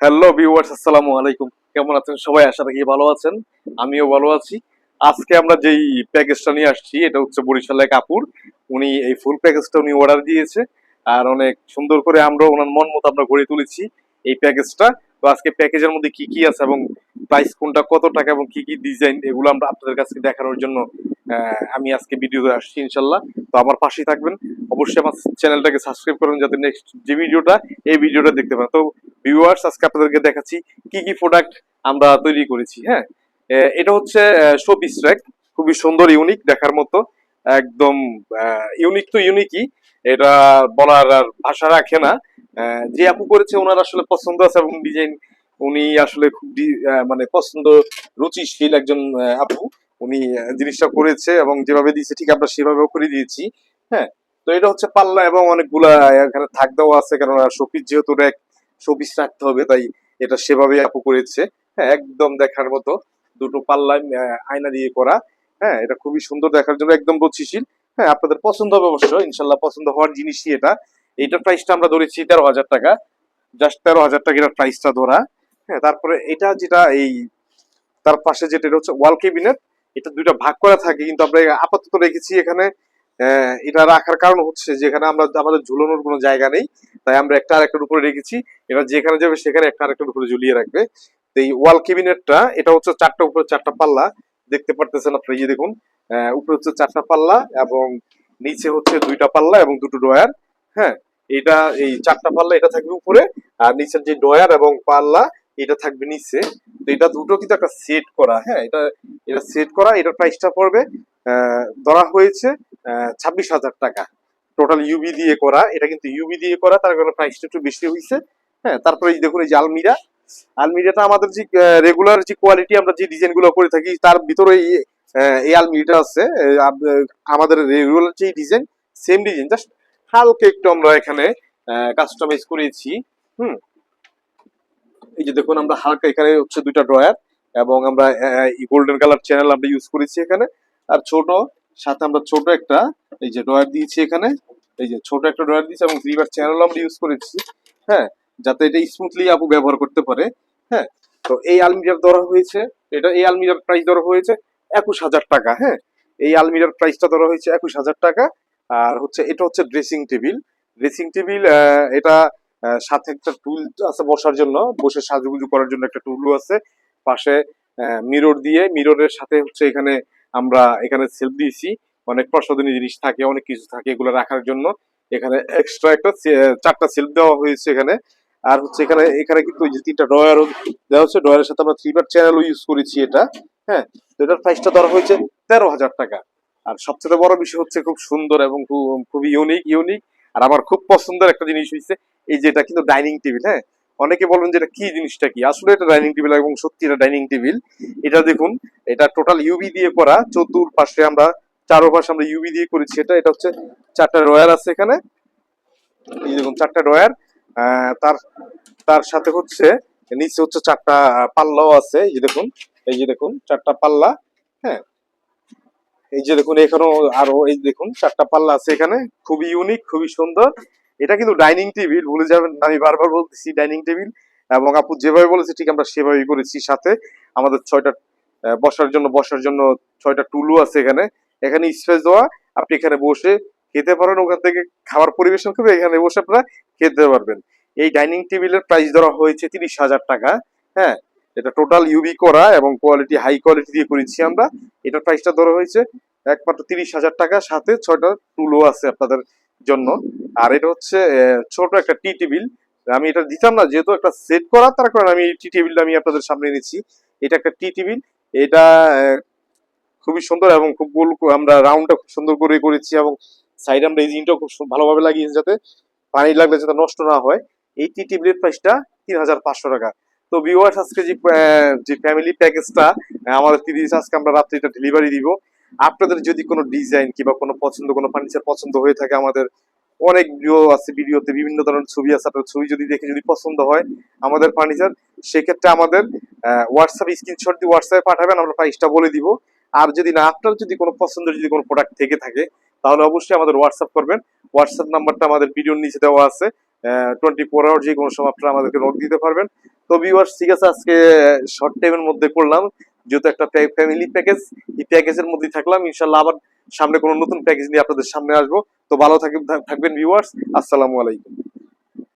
Hello viewers আসসালামু আলাইকুম। কেমন আছেন সবাই? আশা রাখি ভালো আছেন। আমিও ভালো আছি। আজকে আমরা যেই প্যাকেজটা নিয়ে আসছি, এটা হচ্ছে বরিশালের কাপুর উনি এই ফুল প্যাকেজটা উনি অর্ডার দিয়েছে। আর অনেক সুন্দর করে আমরা ওনার মন মতো আমরা গড়ে তুলেছি এই প্যাকেজটা তো আজকে প্যাকেজের মধ্যে কি কি আছে এবং প্রাইস কোনটা, কত টাকা এবং কি কি ডিজাইন এগুলো আমরা আপনাদের কাছে দেখানোর জন্য আমি আজকে ভিডিওতে আসছি ইনশাল্লাহ। তো আমার পাশেই থাকবেন। অবশ্যই আমার চ্যানেলটাকে সাবস্ক্রাইব করুন যাতে নেক্সট যে ভিডিওটা এই ভিডিওটা দেখতে পান তো ভিউয়ার্স আজকে আপনাদেরকে দেখাচ্ছি কি কি প্রোডাক্ট আমরা তৈরি করেছি হ্যাঁ? এটা হচ্ছে শোপিস ট্র্যাক খুবই সুন্দর ইউনিক দেখার মতো। একদম ইউনিক তো ইউনিকই এটা বলার আর ভাষা রাখে না। যে আপু করেছে, ওনার আসলে পছন্দ আছে এবং ডিজাইন উনি আসলে খুব মানে পছন্দ, রুচিশীল একজন আপু। উনি জিনিসটা করেছে এবং যেভাবে দিয়েছে, ঠিক আমরা সেভাবেও করে দিয়েছি হ্যাঁ? তো এটা হচ্ছে পাল্লা এবং অনেকগুলা, এখানে থাক দেওয়া আছে কারণ শোপিস যেহেতু র্যাক শোপিস রাখতে হবে, তাই এটা সেভাবে আপু করেছে। হ্যাঁ একদম দেখার মতো দুটো পাল্লা আয়না দিয়ে করা। হ্যাঁ এটা খুবই সুন্দর দেখার জন্য একদম রুচিশীল হ্যাঁ আপনাদের পছন্দ হবে অবশ্য ইনশাল্লাহ পছন্দ হওয়ার জিনিসই এটা। এইটার প্রাইসটা আমরা ধরেছি তেরো হাজার টাকা। জাস্ট তেরো হাজার টাকা এটার প্রাইসটা ধরা। হ্যাঁ তারপরে এটা যেটা এই, তার পাশে যেটা হচ্ছে ওয়াল কেবিনেট এটা দুইটা ভাগ করা থাকে, কিন্তু আমরা আপাতত রেখেছি এখানে এটা রাখার কারণ হচ্ছে যেখানে আমরা আমাদের ঝুলানোর কোনো জায়গা নেই তাই আমরা একটা আরেকটার উপরে রেখেছি। এটা যেখানে যাবে সেখানে একটা আরেকটার উপরে ঝুলিয়ে রাখবে। তো এই ওয়াল কেবিনেটটা এটা হচ্ছে চারটা উপরে চারটা পাল্লা দেখতে পারতেছেন আপনি এই দেখুন উপরে হচ্ছে চারটা পাল্লা এবং নিচে হচ্ছে দুইটা পাল্লা এবং দুটো ডয়ার হ্যাঁ? এটা এই চারটা পাল্লা এটা থাকবে উপরে আর নিচের যে ডয়ার এবং পাল্লা এটা থাকবে নিচে। তো এটা দুটো কিন্তু একটা সেট করা হ্যাঁ? এটা এটা সেট করা এটার প্রাইসটা পড়বে আহ, ধরা হয়েছে ছাব্বিশ হাজার টাকা। টোটাল ইউবি দিয়ে করা, এটা কিন্তু ইউবি দিয়ে করা, তার কারণে প্রাইসটা একটু বেশি হয়েছে হ্যাঁ তারপরে এই দেখুন, এই যে আলমিরা। আলমিরাটা আমাদের যে রেগুলার যে কোয়ালিটি আমরা যে ডিজাইনগুলো করে থাকি, তার ভিতরে এই আলমিরাটা আছে। আমাদের রেগুলার যে ডিজাইন সেম ডিজাইন, জাস্ট হালকা একটু আমরা এখানে কাস্টমাইজ করেছি। হুম। এই যে দেখুন, আমরা হালকা এখানে হচ্ছে দুইটা ড্রয়ার এবং আমরা গোল্ডেন কালার চ্যানেল আমরা ইউজ করেছি এখানে। আর ছোট সাথে আমরা ছোট একটা, এই যে ড্রয়ার দিয়েছি এখানে, এই যে ছোট একটা ড্রয়ার দিয়েছি এবং রিভার চ্যানেল আমরা ইউজ করেছি হ্যাঁ যাতে এটা স্মুথলি আপু ব্যবহার করতে পারে হ্যাঁ তো এই আলমিরার ধরা হয়েছে, এটা এই আলমিরার প্রাইস ধরা হয়েছে একুশ হাজার টাকা হ্যাঁ এই আলমিরার প্রাইসটা ধরা হয়েছে একুশ হাজার টাকা, আর হচ্ছে, এটা হচ্ছে ড্রেসিং টেবিল ড্রেসিং টেবিল এটা সাথে একটা টুল আছে বসার জন্য, বসে সাজুগুজু করার জন্য একটা টুলও আছে, পাশে মিরর দিয়ে মিররের সাথে হচ্ছে এখানে আমরা এখানে সেলফ দিয়েছি। অনেক প্রসাধনী জিনিস থাকে, অনেক কিছু থাকে এগুলো রাখার জন্য। এখানে এক্সট্রা একটা চারটা সেলফ দেওয়া হয়েছে এখানে। আর হচ্ছে এখানে এখানে কিন্তু ওই যে তিনটা ড্রয়ারও দেওয়া হচ্ছে ড্রয়ারের সাথে আমরা থ্রিবার চ্যানেলও ইউজ করেছি এটা। হ্যাঁ তো এটার প্রাইসটা ধরা হয়েছে তেরো হাজার টাকা। আর সবচেয়ে বড় বিষয় হচ্ছে খুব সুন্দর এবং খুব- খুবই ইউনিক ইউনিক আর আমার খুব পছন্দের একটা জিনিস হয়েছে এই যে এটা কিন্তু ডাইনিং টেবিল হ্যাঁ? অনেকে বলবেন যে এটা কি জিনিসটা কি? আসলে এটা ডাইনিং টেবিল এবং সত্যি এটা ডাইনিং টেবিল এটা দেখুন, এটা টোটাল ইউবি দিয়ে করা চতুর পাশে আমরা চারো পাশে আমরা ইউবি দিয়ে করেছি এটা। এটা হচ্ছে চারটা রয়ার আছে এখানে। এই দেখুন, চারটা ড্রয়ার। তার তার সাথে হচ্ছে, নিচে হচ্ছে চারটা পাল্লাও আছে। এই যে দেখুন, এই যে দেখুন, চারটা পাল্লা হ্যাঁ। এই যে দেখুন, এখানেও আরও এই দেখুন, চারটা পাল্লা আছে এখানে। খুবই ইউনিক খুবই সুন্দর। এটা কিন্তু ডাইনিং টেবিল ভুলে যাবেন আমি বারবার বলতেছি ডাইনিং টেবিল এবং আপু যেভাবে বলেছে, ঠিক আমরা সেভাবেই করেছি সাথে। আমাদের ছয়টা বসার জন্য বসার জন্য ছয়টা টুলও আছে এখানে। এখানে স্পেস দেওয়া, আপনি এখানে বসে খেতে পারেন, ওখান থেকে খাবার পরিবেশন করবে এখানে বসে আপনারা খেতে পারবেন। এই ডাইনিং টেবিলের প্রাইস ধরা হয়েছে তিরিশ হাজার টাকা হ্যাঁ? এটা টোটাল ইউবি করা এবং কোয়ালিটি হাই কোয়ালিটি দিয়ে করেছি আমরা। এটার প্রাইসটা ধরা হয়েছে একমাত্র তিরিশ হাজার টাকা, সাথে ছয়টা টুলও আছে আপনাদের জন্য। আর এটা হচ্ছে ছোট একটা টি টেবিল। আমি এটা দিতাম না, যেহেতু একটা সেট করা, তার কারণে আমি টি টেবিলটা আমি আপনাদের সামনে এনেছি। এটা একটা টি টেবিল। এটা খুবই সুন্দর এবং খুব গোল আমরা রাউন্ডটা খুব সুন্দর করে করেছি এবং সাইড আমরা এই জিনটাও খুব ভালোভাবে লাগিয়েছি যাতে পানি লাগলে যাতে নষ্ট না হয়। এই টি টেবিলের প্রাইসটা তিন হাজার পাঁচশো টাকা। তো ভিউয়ার্স আজকে যে যে ফ্যামিলি প্যাকেজটা আমাদের তিরিশ, আজকে আমরা রাত্রে এটা ডেলিভারি দিব। আপনাদের যদি কোনো ডিজাইন কিংবা কোনো পছন্দ, কোনো ফার্নিচার পছন্দ হয়ে থাকে আমাদের, অনেক ভিডিও আছে ভিডিওতে বিভিন্ন ধরনের ছবি আছে, আপনার ছবি যদি দেখে যদি পছন্দ হয় আমাদের ফার্নিচার সেক্ষেত্রে আমাদের হোয়াটসঅ্যাপ স্ক্রিনশট দিয়ে হোয়াটসঅ্যাপে পাঠাবেন, আমরা প্রাইসটা বলে দিব। আর যদি না, আপনার যদি কোনো পছন্দের যদি কোনো প্রোডাক্ট থেকে থাকে, তাহলে অবশ্যই আমাদের হোয়াটসঅ্যাপ করবেন। হোয়াটসঅ্যাপ নাম্বারটা আমাদের ভিডিওর নিচে দেওয়া আছে। টোয়েন্টি ফোর আওয়ার যে কোনো সময় আপনারা আমাদেরকে নোট দিতে পারবেন। তো ভিউয়ার্স ঠিক আছে, আজকে শর্ট টাইমের মধ্যে করলাম। যেহেতু একটা ফ্যামিলি প্যাকেজ এই প্যাকেজের মধ্যেই থাকলাম ইনশাল্লাহ আবার সামনে কোনো নতুন প্যাকেজ নিয়ে আপনাদের সামনে আসব। তো ভালো থাকবেন ভিউয়ার্স আসসালামু আলাইকুম।